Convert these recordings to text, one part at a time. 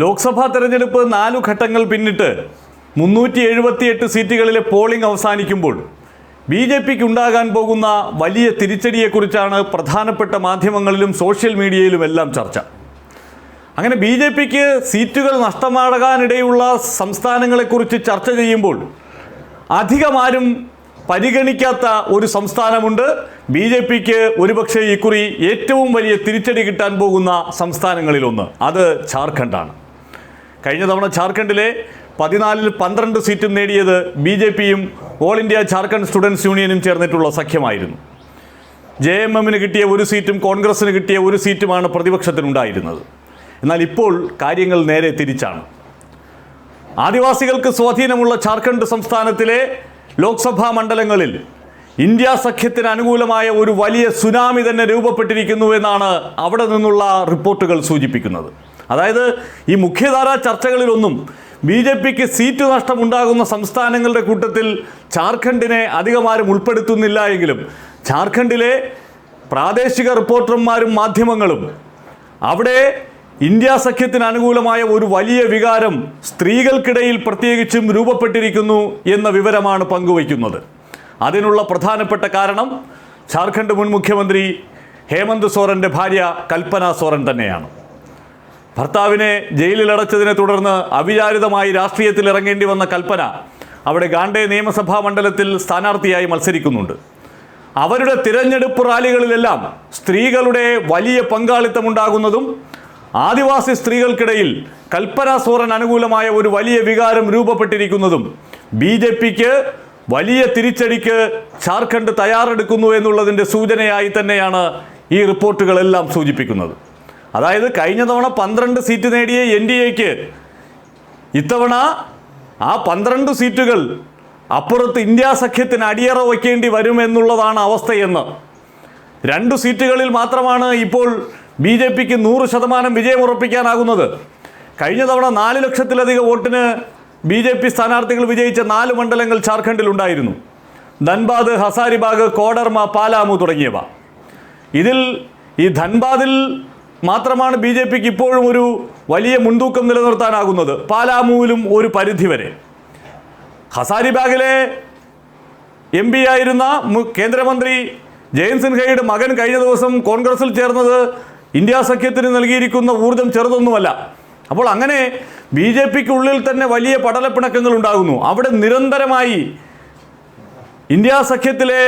ലോക്സഭാ തെരഞ്ഞെടുപ്പ് നാലു ഘട്ടങ്ങൾ പിന്നിട്ട് മുന്നൂറ്റി എഴുപത്തിയെട്ട് സീറ്റുകളിലെ പോളിംഗ് അവസാനിക്കുമ്പോൾ ബി ജെ പിക്ക് ഉണ്ടാകാൻ പോകുന്ന വലിയ തിരിച്ചടിയെക്കുറിച്ചാണ് പ്രധാനപ്പെട്ട മാധ്യമങ്ങളിലും സോഷ്യൽ മീഡിയയിലും എല്ലാം ചർച്ച. അങ്ങനെ ബി ജെ പിക്ക് സീറ്റുകൾ നഷ്ടമാകാനിടയുള്ള സംസ്ഥാനങ്ങളെക്കുറിച്ച് ചർച്ച ചെയ്യുമ്പോൾ അധികമാരും പരിഗണിക്കാത്ത ഒരു സംസ്ഥാനമുണ്ട്. ബി ജെ പിക്ക് ഒരുപക്ഷെ ഇക്കുറി ഏറ്റവും വലിയ തിരിച്ചടി കിട്ടാൻ പോകുന്ന സംസ്ഥാനങ്ങളിലൊന്ന്. അത് ജാർഖണ്ഡാണ് കഴിഞ്ഞ തവണ ജാർഖണ്ഡിലെ പതിനാലിൽ പന്ത്രണ്ട് സീറ്റും നേടിയത് ബി ജെ പിയും ഓൾ ഇന്ത്യ ജാർഖണ്ഡ് സ്റ്റുഡൻസ് യൂണിയനും ചേർന്നിട്ടുള്ള സഖ്യമായിരുന്നു. ജെ എം എമ്മിന് കിട്ടിയ ഒരു സീറ്റും കോൺഗ്രസിന് കിട്ടിയ ഒരു സീറ്റുമാണ് പ്രതിപക്ഷത്തിനുണ്ടായിരുന്നത്. എന്നാൽ ഇപ്പോൾ കാര്യങ്ങൾ നേരെ തിരിച്ചാണ്. ആദിവാസികൾക്ക് സ്വാധീനമുള്ള ജാർഖണ്ഡ് സംസ്ഥാനത്തിലെ ലോക്സഭാ മണ്ഡലങ്ങളിൽ ഇന്ത്യ സഖ്യത്തിന് അനുകൂലമായ ഒരു വലിയ സുനാമി തന്നെ രൂപപ്പെട്ടിരിക്കുന്നു എന്നാണ് അവിടെ നിന്നുള്ള റിപ്പോർട്ടുകൾ സൂചിപ്പിക്കുന്നത്. അതായത് ഈ മുഖ്യധാരാ ചർച്ചകളിലൊന്നും ബി ജെ പിക്ക് സീറ്റ് നഷ്ടമുണ്ടാകുന്ന സംസ്ഥാനങ്ങളുടെ കൂട്ടത്തിൽ ജാർഖണ്ഡിനെ അധികമാരും ഉൾപ്പെടുത്തുന്നില്ല എങ്കിലും ജാർഖണ്ഡിലെ പ്രാദേശിക റിപ്പോർട്ടർമാരും മാധ്യമങ്ങളും അവിടെ ഇന്ത്യ സഖ്യത്തിന് അനുകൂലമായ ഒരു വലിയ വികാരം സ്ത്രീകൾക്കിടയിൽ പ്രത്യേകിച്ചും രൂപപ്പെട്ടിരിക്കുന്നു എന്ന വിവരമാണ് പങ്കുവയ്ക്കുന്നത്. അതിനുള്ള പ്രധാനപ്പെട്ട കാരണം ജാർഖണ്ഡ് മുൻ മുഖ്യമന്ത്രി ഹേമന്ത് സോറന്റെ ഭാര്യ കൽപ്പന സോറൻ തന്നെയാണ്. ഭർത്താവിനെ ജയിലിലടച്ചതിനെ തുടർന്ന് അവിചാരിതമായി രാഷ്ട്രീയത്തിൽ ഇറങ്ങേണ്ടി വന്ന കൽപ്പന അവിടെ ഗാണ്ഡെ നിയമസഭാ മണ്ഡലത്തിൽ സ്ഥാനാർത്ഥിയായി മത്സരിക്കുന്നുണ്ട്. അവരുടെ തിരഞ്ഞെടുപ്പ് റാലികളിലെല്ലാം സ്ത്രീകളുടെ വലിയ പങ്കാളിത്തമുണ്ടാകുന്നതും ആദിവാസി സ്ത്രീകൾക്കിടയിൽ കൽപ്പന സോറൻ അനുകൂലമായ ഒരു വലിയ വികാരം രൂപപ്പെട്ടിരിക്കുന്നതും ബി ജെ പിക്ക് വലിയ തിരിച്ചടിക്ക് ജാർഖണ്ഡ് തയ്യാറെടുക്കുന്നു എന്നുള്ളതിന്റെ സൂചനയായി തന്നെയാണ് ഈ റിപ്പോർട്ടുകളെല്ലാം സൂചിപ്പിക്കുന്നത്. അതായത് കഴിഞ്ഞ തവണ പന്ത്രണ്ട് സീറ്റ് നേടിയ എൻ ഡി എക്ക് ഇത്തവണ ആ പന്ത്രണ്ട് സീറ്റുകൾ അപ്പുറത്ത് ഇന്ത്യ സഖ്യത്തിന് അടിയറ വയ്ക്കേണ്ടി വരുമെന്നുള്ളതാണ് അവസ്ഥയെന്ന്. രണ്ട് സീറ്റുകളിൽ മാത്രമാണ് ഇപ്പോൾ ബി ജെ പിക്ക് നൂറ് ശതമാനം വിജയമുറപ്പിക്കാനാകുന്നത്. കഴിഞ്ഞ തവണ നാല് ലക്ഷത്തിലധികം വോട്ടിന് ബി ജെ പി സ്ഥാനാർത്ഥികൾ വിജയിച്ച നാല് മണ്ഡലങ്ങൾ ജാർഖണ്ഡിലുണ്ടായിരുന്നു ധൻബാദ് ഹസാരിബാഗ് കോഡർമ പാലാമു തുടങ്ങിയവ. ഇതിൽ ഈ ധൻബാദിൽ മാത്രമാണ് ബി ജെ പിക്ക് ഇപ്പോഴും ഒരു വലിയ മുൻതൂക്കം നിലനിർത്താനാകുന്നത്. പാലാമുവിലും ഒരു പരിധിവരെ ഹസാരിബാഗിലെ എം പി ആയിരുന്ന കേന്ദ്രമന്ത്രി ജയന്ത് സിൻഹയുടെ മകൻ കഴിഞ്ഞ ദിവസം കോൺഗ്രസിൽ ചേർന്നത് ഇന്ത്യ സഖ്യത്തിന് നൽകിയിരിക്കുന്ന ഊർജം ചെറുതൊന്നുമല്ല. അപ്പോൾ അങ്ങനെ ബി ജെ പിക്ക് ഉള്ളിൽ തന്നെ വലിയ പടലപ്പിണക്കങ്ങൾ ഉണ്ടാകുന്നു. അവിടെ നിരന്തരമായി ഇന്ത്യ സഖ്യത്തിലെ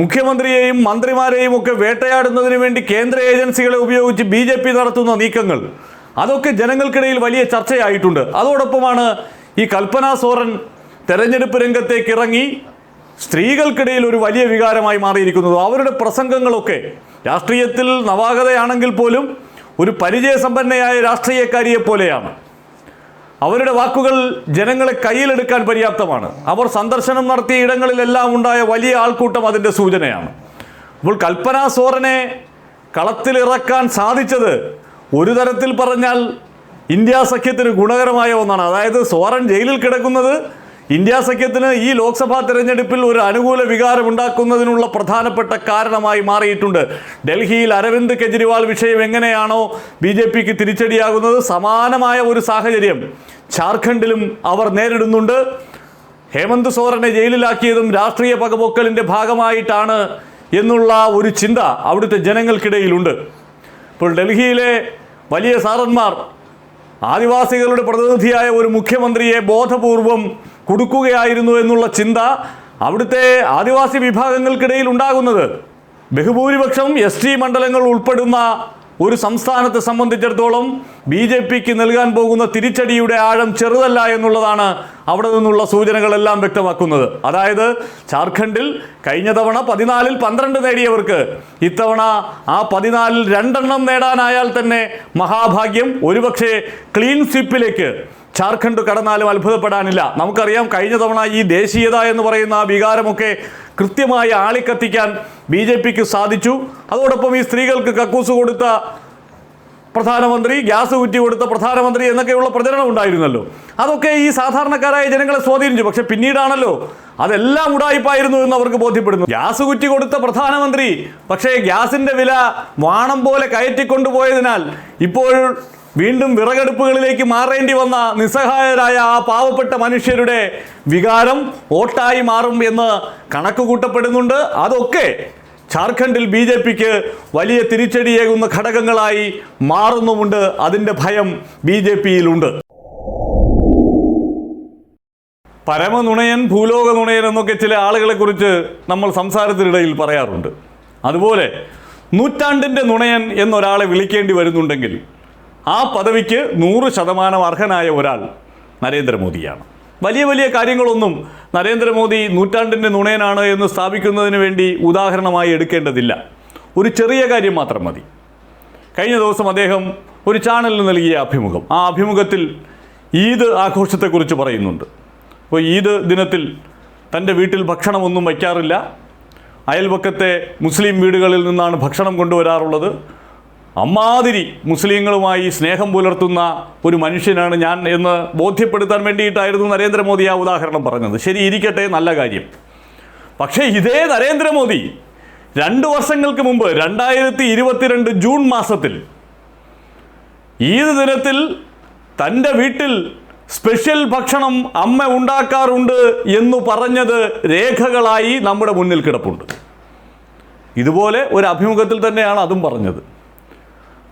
മുഖ്യമന്ത്രിയെയും മന്ത്രിമാരെയും ഒക്കെ വേട്ടയാടുന്നതിന് വേണ്ടി കേന്ദ്ര ഏജൻസികളെ ഉപയോഗിച്ച് ബി ജെ പി നടത്തുന്ന നീക്കങ്ങൾ. അതൊക്കെ ജനങ്ങൾക്കിടയിൽ വലിയ ചർച്ചയായിട്ടുണ്ട്. അതോടൊപ്പമാണ് ഈ കൽപ്പന സോറൻ തെരഞ്ഞെടുപ്പ് രംഗത്തേക്ക് ഇറങ്ങി സ്ത്രീകൾക്കിടയിൽ ഒരു വലിയ വികാരമായി മാറിയിരിക്കുന്നത്. അവരുടെ പ്രസംഗങ്ങളൊക്കെ രാഷ്ട്രീയത്തിൽ നവാഗതയാണെങ്കിൽ പോലും ഒരു പരിചയസമ്പന്നയായ രാഷ്ട്രീയക്കാരിയെ പോലെയാണ്. അവരുടെ വാക്കുകൾ ജനങ്ങളെ കയ്യിലെടുക്കാൻ പര്യാപ്തമാണ്. അവർ സന്ദർശനം നടത്തിയ ഇടങ്ങളിലെല്ലാം ഉണ്ടായ വലിയ ആൾക്കൂട്ടം അതിന്റെ സൂചനയാണ്. അപ്പോൾ കൽപ്പന സോറനെ കളത്തിലിറക്കാൻ സാധിച്ചത് ഒരു തരത്തിൽ പറഞ്ഞാൽ ഇന്ത്യ സഖ്യത്തിന് ഗുണകരമായ ഒന്നാണ്. അതായത് സോറൻ ജയിലിൽ കിടക്കുന്നത് ഇന്ത്യ സഖ്യത്തിന് ഈ ലോക്സഭാ തെരഞ്ഞെടുപ്പിൽ ഒരു അനുകൂല വികാരം ഉണ്ടാക്കുന്നതിനുള്ള പ്രധാനപ്പെട്ട കാരണമായി മാറിയിട്ടുണ്ട്. ഡൽഹിയിൽ അരവിന്ദ് കെജ്രിവാൾ വിഷയം എങ്ങനെയാണോ ബി ജെ പിക്ക് തിരിച്ചടിയാകുന്നത് സമാനമായ ഒരു സാഹചര്യം. ജാർഖണ്ഡിലും അവർ നേരിടുന്നുണ്ട്. ഹേമന്ത് സോറനെ ജയിലിലാക്കിയതും രാഷ്ട്രീയ പകപോക്കലിന്റെ ഭാഗമായിട്ടാണ് എന്നുള്ള ഒരു ചിന്ത അവിടുത്തെ ജനങ്ങൾക്കിടയിലുണ്ട്. ഇപ്പോൾ ഡൽഹിയിലെ വലിയ സാറന്മാർ ആദിവാസികളുടെ പ്രതിനിധിയായ ഒരു മുഖ്യമന്ത്രിയെ ബോധപൂർവം കുടുക്കുകയായിരുന്നു എന്നുള്ള ചിന്ത അവിടുത്തെ ആദിവാസി വിഭാഗങ്ങൾക്കിടയിൽ ഉണ്ടാകുന്നത്. ബഹുഭൂരിപക്ഷം എസ് ടി മണ്ഡലങ്ങൾ ഉൾപ്പെടുന്ന ഒരു സംസ്ഥാനത്തെ സംബന്ധിച്ചിടത്തോളം ബി ജെ പിക്ക് നൽകാൻ പോകുന്ന തിരിച്ചടിയുടെ ആഴം ചെറുതല്ല എന്നുള്ളതാണ് അവിടെ നിന്നുള്ള സൂചനകളെല്ലാം വ്യക്തമാക്കുന്നത്. അതായത് ജാർഖണ്ഡിൽ കഴിഞ്ഞ തവണ പതിനാലിൽ പന്ത്രണ്ട് നേടിയവർക്ക് ഇത്തവണ ആ പതിനാലിൽ രണ്ടെണ്ണം നേടാനായാൽ തന്നെ മഹാഭാഗ്യം. ഒരുപക്ഷെ ക്ലീൻ സ്വിപ്പിലേക്ക് ജാർഖണ്ഡ് കടന്നാലും അത്ഭുതപ്പെടാനില്ല. നമുക്കറിയാം കഴിഞ്ഞ തവണ ഈ ദേശീയത എന്ന് പറയുന്ന ആ വികാരമൊക്കെ കൃത്യമായി ആളിക്കത്തിക്കാൻ ബി ജെ പിക്ക് സാധിച്ചു. അതോടൊപ്പം ഈ സ്ത്രീകൾക്ക് കക്കൂസ് കൊടുത്ത പ്രധാനമന്ത്രി ഗ്യാസ് കുറ്റി കൊടുത്ത പ്രധാനമന്ത്രി എന്നൊക്കെയുള്ള പ്രചരണം ഉണ്ടായിരുന്നല്ലോ. അതൊക്കെ ഈ സാധാരണക്കാരായ ജനങ്ങളെ സ്വാധീനിച്ചു. പക്ഷെ പിന്നീടാണല്ലോ അതെല്ലാം ഉടായിപ്പായിരുന്നു എന്ന് അവർക്ക് ബോധ്യപ്പെടുന്നു. ഗ്യാസ് കുറ്റി കൊടുത്ത പ്രധാനമന്ത്രി പക്ഷേ ഗ്യാസിന്റെ വില വാണം പോലെ കയറ്റിക്കൊണ്ടുപോയതിനാൽ ഇപ്പോൾ വീണ്ടും വിറകടുപ്പുകളിലേക്ക് മാറേണ്ടി വന്ന നിസ്സഹായരായ ആ പാവപ്പെട്ട മനുഷ്യരുടെ വികാരം ഓട്ടായി മാറും എന്ന് കണക്ക് കൂട്ടപ്പെടുന്നുണ്ട് അതൊക്കെ ജാർഖണ്ഡിൽ ബി ജെ പിക്ക് വലിയ തിരിച്ചടിയേകുന്ന ഘടകങ്ങളായി മാറുന്നുമുണ്ട്. അതിന്റെ ഭയം ബി ജെ പിയിലുണ്ട്. പരമനുണയൻ ഭൂലോക നുണയൻ എന്നൊക്കെ ചില ആളുകളെ കുറിച്ച് നമ്മൾ സംസാരത്തിനിടയിൽ പറയാറുണ്ട്. അതുപോലെ നൂറ്റാണ്ടിന്റെ നുണയൻ എന്നൊരാളെ വിളിക്കേണ്ടി വരുന്നുണ്ടെങ്കിൽ ആ പദവിക്ക് നൂറ് ശതമാനം അർഹനായ ഒരാൾ നരേന്ദ്രമോദിയാണ്. വലിയ വലിയ കാര്യങ്ങളൊന്നും നരേന്ദ്രമോദി നൂറ്റാണ്ടിന്റെ നുണയനാണ് എന്ന് സ്ഥാപിക്കുന്നതിന് വേണ്ടി ഉദാഹരണമായി എടുക്കേണ്ടതില്ല. ഒരു ചെറിയ കാര്യം മാത്രം മതി. കഴിഞ്ഞ ദിവസം അദ്ദേഹം ഒരു ചാനലിന് നൽകിയ അഭിമുഖം. ആ അഭിമുഖത്തിൽ ഈദ് ആഘോഷത്തെക്കുറിച്ച് പറയുന്നുണ്ട്. അപ്പോൾ ഈദ് ദിനത്തിൽ തന്റെ വീട്ടിൽ ഭക്ഷണമൊന്നും വയ്ക്കാറില്ല. അയൽപക്കത്തെ മുസ്ലിം വീടുകളിൽ നിന്നാണ് ഭക്ഷണം കൊണ്ടുവരാറുള്ളത്. അമ്മാതിരി മുസ്ലിങ്ങളുമായി സ്നേഹം പുലർത്തുന്ന ഒരു മനുഷ്യനാണ് ഞാൻ എന്ന് ബോധ്യപ്പെടുത്താൻ വേണ്ടിയിട്ടായിരുന്നു നരേന്ദ്രമോദി ആ ഉദാഹരണം പറഞ്ഞത്. ശരി ഇരിക്കട്ടെ നല്ല കാര്യം. പക്ഷേ ഇതേ നരേന്ദ്രമോദി രണ്ട് വർഷങ്ങൾക്ക് മുമ്പ് രണ്ടായിരത്തി ഇരുപത്തിരണ്ട് ജൂൺ മാസത്തിൽ ഈദ് ദിനത്തിൽ തന്റെ വീട്ടിൽ സ്പെഷ്യൽ ഭക്ഷണം അമ്മ ഉണ്ടാക്കാറുണ്ട് എന്ന് പറഞ്ഞത് രേഖകളായി നമ്മുടെ മുന്നിൽ കിടപ്പുണ്ട്. ഇതുപോലെ ഒരു അഭിമുഖത്തിൽ തന്നെയാണ് അതും പറഞ്ഞത്.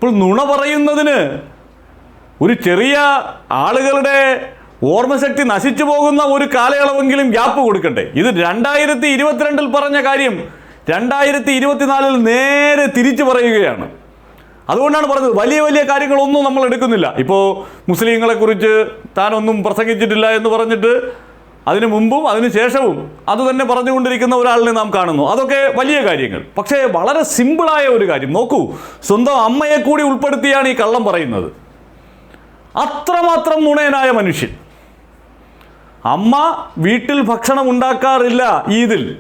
അപ്പോൾ നുണ പറയുന്നതിന് ഒരു ചെറിയ ആളുകളുടെ ഓർമ്മശക്തി നശിച്ചു പോകുന്ന ഒരു കാലയളവെങ്കിലും ഗ്യാപ്പ് കൊടുക്കണ്ടേ? ഇത് രണ്ടായിരത്തി ഇരുപത്തിരണ്ടിൽ പറഞ്ഞ കാര്യം രണ്ടായിരത്തി ഇരുപത്തിനാലിൽ നേരെ തിരിച്ചു പറയുകയാണ്. അതുകൊണ്ടാണ് പറഞ്ഞത് വലിയ വലിയ കാര്യങ്ങളൊന്നും നമ്മൾ എടുക്കുന്നില്ല. ഇപ്പോൾ മുസ്ലിങ്ങളെക്കുറിച്ച് താനൊന്നും പ്രസംഗിച്ചിട്ടില്ല എന്ന് പറഞ്ഞിട്ട് അതിനു മുമ്പും അതിനു ശേഷവും അത് തന്നെ പറഞ്ഞുകൊണ്ടിരിക്കുന്ന ഒരാളിനെ നാം കാണുന്നു. അതൊക്കെ വലിയ കാര്യങ്ങൾ. പക്ഷേ വളരെ സിമ്പിളായ ഒരു കാര്യം. നോക്കൂ സ്വന്തം അമ്മയെ കൂടി ഉൾപ്പെടുത്തിയാണ് ഈ കള്ളം പറയുന്നത്. അത്രമാത്രം നുണയനായ മനുഷ്യൻ. അമ്മ വീട്ടിൽ ഭക്ഷണം ഉണ്ടാക്കാറില്ല ഈദിൽ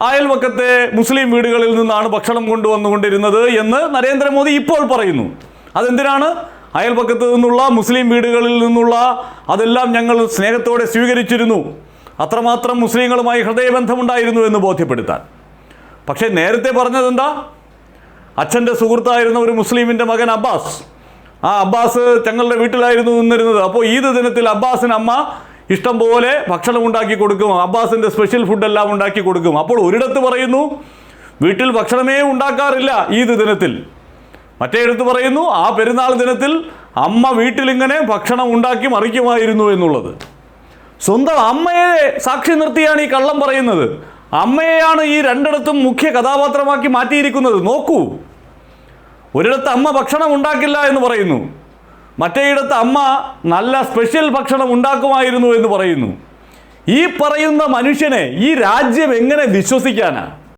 അയൽവക്കത്തെ മുസ്ലിം വീടുകളിൽ നിന്നാണ് ഭക്ഷണം കൊണ്ടുവന്നുകൊണ്ടിരുന്നത് എന്ന് നരേന്ദ്രമോദി ഇപ്പോൾ പറയുന്നു. അതെന്തിനാണ്? അയൽപക്കത്ത് നിന്നുള്ള മുസ്ലിം വീടുകളിൽ നിന്നുള്ള അതെല്ലാം ഞങ്ങൾ സ്നേഹത്തോടെ സ്വീകരിച്ചിരുന്നു. അത്രമാത്രം മുസ്ലിങ്ങളുമായി ഹൃദയബന്ധമുണ്ടായിരുന്നു എന്ന് ബോധ്യപ്പെടുത്താൻ. പക്ഷേ നേരത്തെ പറഞ്ഞതെന്താ? അച്ഛന്റെ സുഹൃത്തായിരുന്ന ഒരു മുസ്ലിമിന്റെ മകൻ അബ്ബാസ്. ആ അബ്ബാസ് ഞങ്ങളുടെ വീട്ടിലായിരുന്നു നിന്നിരുന്നത്. അപ്പോൾ ഈദ് ദിനത്തിൽ അബ്ബാസിന് അമ്മ ഇഷ്ടം പോലെ ഭക്ഷണം ഉണ്ടാക്കി കൊടുക്കും. അബ്ബാസിന്റെ സ്പെഷ്യൽ ഫുഡെല്ലാം ഉണ്ടാക്കി കൊടുക്കും. അപ്പോൾ ഒരിടത്ത് പറയുന്നു വീട്ടിൽ ഭക്ഷണമേ ഉണ്ടാക്കാറില്ല ഈദ് ദിനത്തിൽ. മറ്റേടത്ത് പറയുന്നു ആ പെരുന്നാൾ ദിനത്തിൽ അമ്മ വീട്ടിലിങ്ങനെ ഭക്ഷണം ഉണ്ടാക്കി മറിക്കുമായിരുന്നു എന്നുള്ളത്. സ്വന്തം അമ്മയെ സാക്ഷി നിർത്തിയാണ് ഈ കള്ളം പറയുന്നത്. അമ്മയെയാണ് ഈ രണ്ടിടത്തും മുഖ്യ കഥാപാത്രമാക്കി മാറ്റിയിരിക്കുന്നത്. നോക്കൂ. ഒരിടത്ത് അമ്മ ഭക്ഷണം ഉണ്ടാക്കില്ല എന്ന് പറയുന്നു. മറ്റേയിടത്ത് അമ്മ നല്ല സ്പെഷ്യൽ ഭക്ഷണം ഉണ്ടാക്കുമായിരുന്നു എന്ന് പറയുന്നു. ഈ പറയുന്ന മനുഷ്യനെ ഈ രാജ്യം എങ്ങനെ വിശ്വസിക്കാനാണ്